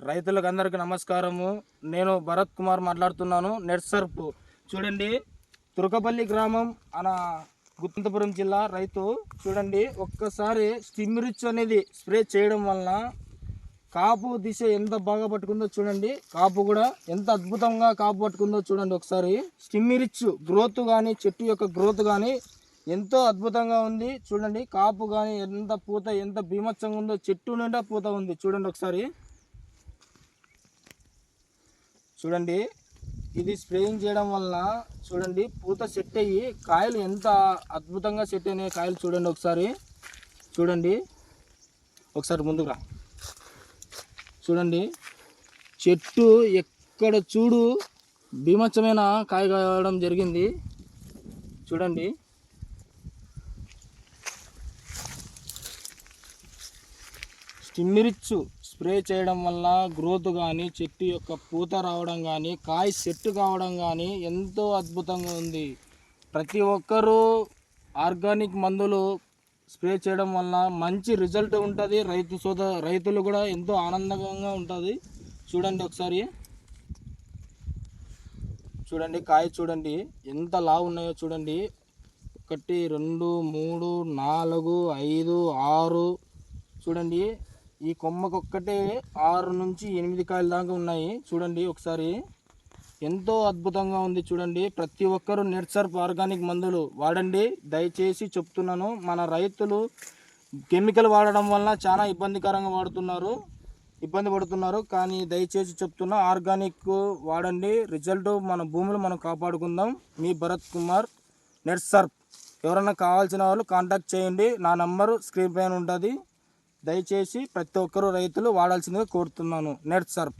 రైతులకు అందరికీ నమస్కారము. నేను భరత్ కుమార్ మాట్లాడుతున్నాను. నెట్సర్ప్. చూడండి తురకపల్లి గ్రామం అన గుత్తంతపురం జిల్లా రైతు. చూడండి ఒక్కసారి స్టిమ్రిచ్ అనేది స్ప్రే చేయడం వలన కాపు దిశ ఎంత బాగా పట్టుకుందో చూడండి. కాపు కూడా ఎంత అద్భుతంగా కాపు పట్టుకుందో చూడండి ఒకసారి. స్టిమ్మిరిచ్ గ్రోత్ కానీ చెట్టు యొక్క గ్రోత్ కానీ ఎంతో అద్భుతంగా ఉంది. చూడండి కాపు కానీ ఎంత పూత ఎంత భీమత్సంగా ఉందో చెట్టు నిండా పూత ఉంది. చూడండి ఒకసారి. చూడండి ఇది స్ప్రేయింగ్ చేయడం వలన చూడండి పూత సెట్ అయ్యి కాయలు ఎంత అద్భుతంగా సెట్ అయినాయి కాయలు చూడండి ఒకసారి. చూడండి ఒకసారి ముందుగా చూడండి చెట్టు ఎక్కడ చూడు భీమచ్చమైన కాయ కావడం జరిగింది. చూడండి. స్టిమ్మిరిచ్చు. స్ప్రే చేయడం వల్ల గ్రోత్ కానీ చెట్టు యొక్క పూత రావడం కానీ కాయ సెట్ కావడం కానీ ఎంతో అద్భుతంగా ఉంది. ప్రతి ఒక్కరూ ఆర్గానిక్ మందులు స్ప్రే చేయడం వల్ల మంచి రిజల్ట్ ఉంటుంది. రైతు సోద రైతులు కూడా ఎంతో ఆనందంగా ఉంటుంది. చూడండి ఒకసారి. చూడండి కాయ చూడండి. ఎంత లావు ఉన్నాయో చూడండి. ఒకటి రెండు మూడు నాలుగు ఐదు ఆరు. చూడండి. ఈ కొమ్మకు ఒక్కటే ఆరు నుంచి ఎనిమిది కాయల దాకా ఉన్నాయి. చూడండి ఒకసారి. ఎంతో అద్భుతంగా ఉంది చూడండి. ప్రతి ఒక్కరూ నెట్సర్ప్ ఆర్గానిక్ మందులు వాడండి. దయచేసి చెప్తున్నాను మన రైతులు కెమికల్ వాడడం వలన చాలా ఇబ్బందికరంగా వాడుతున్నారు ఇబ్బంది పడుతున్నారు. కానీ దయచేసి చెప్తున్నా ఆర్గానిక్ వాడండి. రిజల్ట్ మన భూములు మనం కాపాడుకుందాం. మీ భరత్ కుమార్ నెట్సర్ప్ ఎవరైనా కావాల్సిన వాళ్ళు కాంటాక్ట్ చేయండి. నా నంబరు స్క్రీన్ పైన ఉంటుంది. దయచేసి ప్రతి ఒక్కరూ రైతులు వాడాల్సిందిగా కోరుతున్నాను. నెట్ సర్ప్